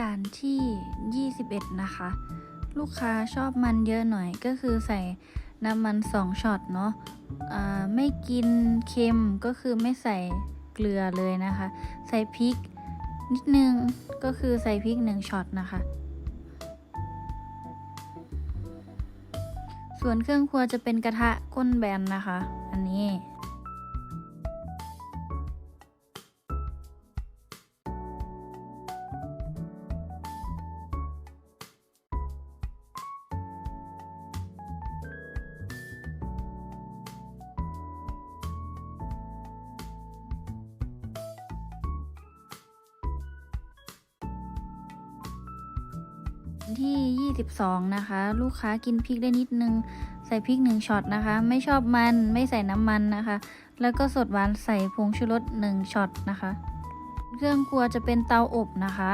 ด่านที่ 21 นะคะ ลูกค้าชอบมันเยอะหน่อยก็คือใส่น้ำมัน 2ช็อตเนาะไม่กินเค็มก็คือไม่ใส่เกลือเลยนะคะ ใส่พริกนิดนึงก็คือใส่พริก1ช็อตนะคะ ส่วนเครื่องครัวจะเป็นกระทะก้นแบนนะคะ อันนี้ ที่ 22 นะคะ ลูกค้ากินพริกได้นิดนึง ใส่พริก 1ช็อตนะคะ ไม่ชอบมันไม่ใส่น้ำมันนะคะ แล้วก็สดหวานใส่ผงชูรส1ช็อตนะคะ เครื่องครัวจะเป็นเตาอบนะคะ